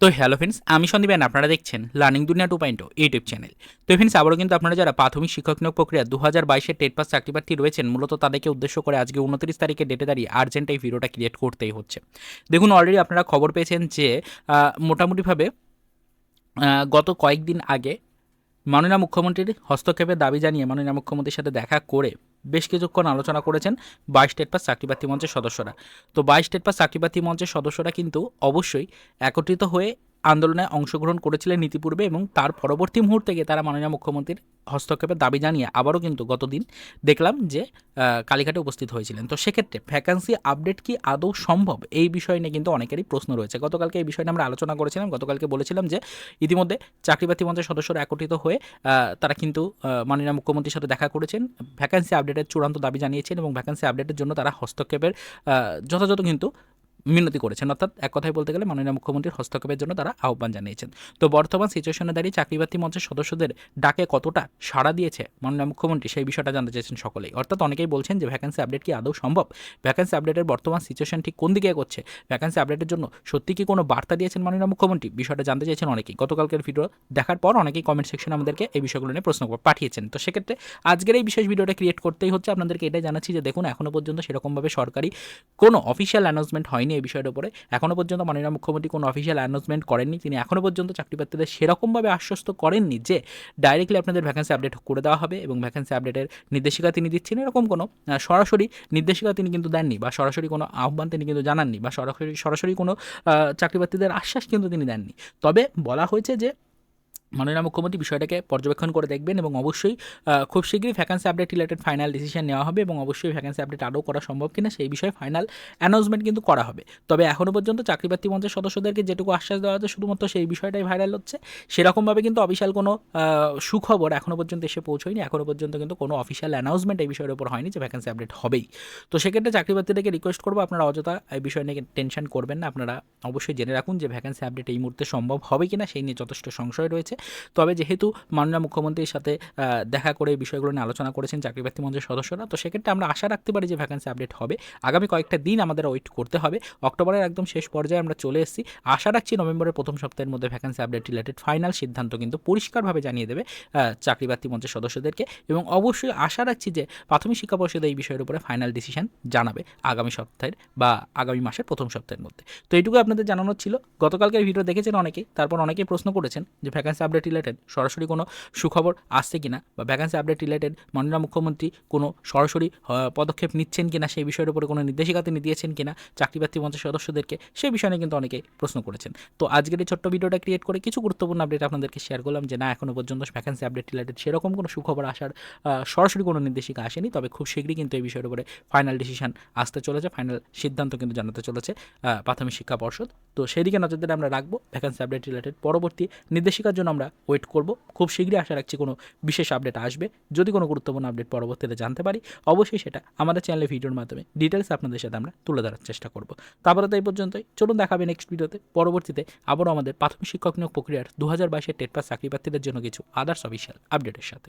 তো hello friends, আমি সন্দীপেন আপনারা দেখছেন লার্নিং দুনিয়া টু পয়েন্ট ইউটিউব চ্যানেল তো ফ্রেন্ডস, আবারও কিন্তু আপনারা যারা প্রাথমিক শিক্ষক নিয়োগ প্রক্রিয়া দু হাজার বাইশের টেট পাস চাকরি প্রার্থী রয়েছেন, মূলত তাদেরকে উদ্দেশ্য করে আজকে উনত্রিশ তারিখে ডেটে দাঁড়িয়ে আর্জেন্ট এই ভিডিওটা ক্রিয়েট করতেই হচ্ছে। দেখুন অলরেডি আপনারা খবর পেয়েছেন যে মোটামুটিভাবে গত কয়েকদিন আগে মাননীয় মুখ্যমন্ত্রীর হস্তক্ষেপের দাবি জানিয়ে মাননীয় মুখ্যমন্ত্রীর সাথে দেখা করে বেশ কিছুক্ষণ আলোচনা করেছেন বাইশ স্টেট পাস চাকরিপ্রার্থী মঞ্চের সদস্যরা। তো বাইশ স্টেট পাস চাকরিপ্রার্থী মঞ্চের সদস্যরা কিন্তু অবশ্যই একত্রিত হয়ে আন্দোলনে অংশগ্রহণ করেছিলেন নীতিপূর্বে এবং তার পরবর্তী মুহূর্তে গিয়ে তারা মাননীয় মুখ্যমন্ত্রীর হস্তক্ষেপের দাবি জানিয়ে আবারও কিন্তু গতদিন দেখলাম যে কালীঘাটে উপস্থিত হয়েছিলেন। তো সেক্ষেত্রে ভ্যাকান্সি আপডেট কি আদৌ সম্ভব? এই বিষয় নিয়ে কিন্তু অনেকেরই প্রশ্ন রয়েছে। গতকালকে এই বিষয় নিয়ে আমরা আলোচনা করেছিলাম। গতকালকে বলেছিলাম যে, ইতিমধ্যে চাকরিপ্রার্থী মঞ্চের সদস্যরা একত্রিত হয়ে তারা কিন্তু মাননীয় মুখ্যমন্ত্রীর সাথে দেখা করেছেন। ভ্যাকান্সি আপডেটের চূড়ান্ত দাবি জানিয়েছেন এবং ভ্যাকান্সি আপডেটের জন্য তারা হস্তক্ষেপের যথাযথ কিন্তু মিনতি করেছেন। অর্থাৎ এক কথায় বলতে গেলে মাননীয় মুখ্যমন্ত্রীর হস্তক্ষেপের জন্য তারা আহ্বান জানিয়েছেন। তো বর্তমান সিচুয়েশনে দাঁড়িয়ে চাকরিপ্রার্থী মঞ্চের সদস্যদের ডাকে কতটা সাড়া দিয়েছে মাননীয় মুখ্যমন্ত্রী, সেই বিষয়টা জানতে চেয়েছেন সকলেই। অর্থাৎ অনেকেই বলছেন যে ভ্যাকেন্সি আপডেট কি আদৌ সম্ভব? ভ্যাকেন্সি আপডেটের বর্তমান সিচুয়েশন ঠিক কোন দিকে এগোচ্ছে? ভ্যাকেন্সি আপডেটের জন্য সত্যি কি কোনো বার্তা দিয়েছেন মাননীয় মুখ্যমন্ত্রী? বিষয়টা জানতে চেয়েছেন অনেকেই। গতকালকের ভিডিও দেখার পর অনেকেই কমেন্ট সেকশনে আমাদেরকে এই বিষয়গুলো নিয়ে প্রশ্ন পাঠিয়েছেন। তো সেক্ষেত্রে আজকের এই বিশেষ ভিডিওটা ক্রিয়েট করতেই হচ্ছে। আপনাদেরকে এটাই জানাচ্ছি যে দেখুন এখনও পর্যন্ত সেরকমভাবে সরকারি কোনো অফিসিয়াল অ্যানাউন্সমেন্ট হয়নি। এই বিষয়ের উপরে। এখনও পর্যন্ত মাননীয় মুখ্যমন্ত্রী কোনো অফিসিয়াল অ্যানাউন্সমেন্ট করেননি। তিনি এখনও পর্যন্ত চাকরিপ্রার্থীদের সেরকমভাবে আশ্বস্ত করেননি যে ডাইরেক্টলি আপনাদের ভ্যাকেন্সি আপডেট করে দেওয়া হবে এবং ভ্যাকেন্সি আপডেটের নির্দেশিকা তিনি দিচ্ছেন। এরকম কোনো সরাসরি নির্দেশিকা তিনি কিন্তু দেননি বা সরাসরি কোনো আহ্বান তিনি কিন্তু জানাননি বা সরাসরি সরাসরি কোনো চাকরি চাকরিপ্রার্থীদের আশ্বাস কিন্তু তিনি দেননি। তবে বলা হয়েছে যে মাননীয় মুখ্যমন্ত্রী বিষয়টাকে পর্যবেক্ষণ করে দেখবেন এবং অবশ্যই খুব শীঘ্রই vacancy update related final decision নেওয়া হবে এবং অবশ্যই ভ্যাকেন্সি আপডেট আরও করা সম্ভব কিনা সেই বিষয়ে ফাইনাল অ্যানাউন্সমেন্ট কিন্তু করা হবে। তবে এখনও পর্যন্ত চাকরিপ্রার্থী মঞ্চের সদস্যদেরকে যেটুকু আশ্বাস দেওয়া হচ্ছে শুধুমাত্র সেই বিষয়টাই ভাইরাল হচ্ছে। সেরকমভাবে কিন্তু অফিসিয়াল কোনো সুখবর এখনও পর্যন্ত এসে পৌঁছয়নি। এখনও পর্যন্ত কিন্তু কোনো অফিসিয়াল অ্যানাউন্সমেন্ট এই বিষয়ের উপর হয়নি যে ভ্যাকেন্সি আপডেট হবেই। তো সেক্ষেত্রে চাকরিপ্রার্থীদেরকে রিকোয়েস্ট করব, আপনারা অযথা এই বিষয় নিয়ে টেনশন করবেন না। আপনারা অবশ্যই জেনে রাখুন যে ভ্যাকেন্সি আপডেট এই মুহূর্তে সম্ভব হবে কিনা, সেই নিয়ে যথেষ্ট সংশয় রয়েছে। তবে যেহেতু মাননীয় মুখ্যমন্ত্রীর সাথে দেখা করে এই বিষয়গুলো নিয়ে আলোচনা করেছেন চাকরিপ্রার্থী মঞ্চের সদস্যরা তো সেক্ষেত্রে আমরা আশা রাখতে পারি যে ভ্যাকেন্সি আপডেট হবে। আগামী কয়েকটা দিন আমাদের ওয়েট করতে হবে। অক্টোবরের একদম শেষ পর্যায়ে আমরা চলে এসেছি। আশা রাখছি নভেম্বরের প্রথম সপ্তাহের মধ্যে ভ্যাকেন্সি আপডেট রিলেটেড ফাইনাল সিদ্ধান্ত কিন্তু পরিষ্কারভাবে জানিয়ে দেবে আহ, চাকরিপ্রার্থী মঞ্চের সদস্যদেরকে। এবং অবশ্যই আশা রাখছি যে প্রাথমিক শিক্ষা পরিষদ এই বিষয়ের উপরে ফাইনাল ডিসিশন জানাবে আগামী সপ্তাহের বা আগামী মাসের প্রথম সপ্তাহের মধ্যে। তো এইটুকু আপনাদের জানানোর ছিল। গতকালকের ভিডিও দেখেছেন অনেকেই তারপর অনেকেই প্রশ্ন করেছেন যে ভ্যাকেন্সি আপডেট রিলেটেড সরাসরি কোনো সুখবর আসছে কিনা বা ভ্যাকেন্সি আপডেট রিলেটেড মাননীয় মুখ্যমন্ত্রী কোনো সরাসরি পদক্ষেপ নিচ্ছেন কিনা সেই বিষয়ের উপরে কোনো নির্দেশিকা তিনি দিয়েছেন কিনা চাকরিপ্রার্থী মঞ্চের সদস্যদেরকে সেই বিষয়ে নিয়ে কিন্তু অনেকেই প্রশ্ন করেছেন। তো আজকের এই ছোট্ট ভিডিওটা ক্রিয়েট করে কিছু গুরুত্বপূর্ণ আপডেট আপনাদেরকে শেয়ার করলাম যে না এখনও পর্যন্ত ভ্যাকেন্সি আপডেট রিলেটেড সেরকম কোনো সুখবর আসার সরাসরি কোনো নির্দেশিকা আসেনি, তবে খুব শীঘ্রই কিন্তু এই বিষয়ের উপরে ফাইনাল ডিসিশন আসতে চলেছে ফাইনাল সিদ্ধান্ত কিন্তু জানাতে চলেছে প্রাথমিক শিক্ষা পর্ষদ। তো সেদিকে নজর দিলে আমরা রাখব ভ্যাকেন্সি আপডেট রিলেটেড পরবর্তী নির্দেশিকার জন্য আমরা ওয়েট করব। খুব শীঘ্রই আশা রাখছি কোনো বিশেষ আপডেট আসবে। যদি কোনো গুরুত্বপূর্ণ আপডেট পরবর্তীতে জানতে পারি, অবশ্যই সেটা আমাদের চ্যানেলে ভিডিওর মাধ্যমে ডিটেলস আপনাদের সাথে আমরা তুলে ধরার চেষ্টা করব। তারপরে তো এই পর্যন্তই। চলুন দেখাবে নেক্সট ভিডিওতে পরবর্তীতে আবারও আমাদের প্রাথমিক শিক্ষক নিয়োগ প্রক্রিয়ার দু হাজার বাইশের টেট পাস চাকরি প্রার্থীদের জন্য কিছু আদার্স অফিসিয়াল আপডেটের সাথে।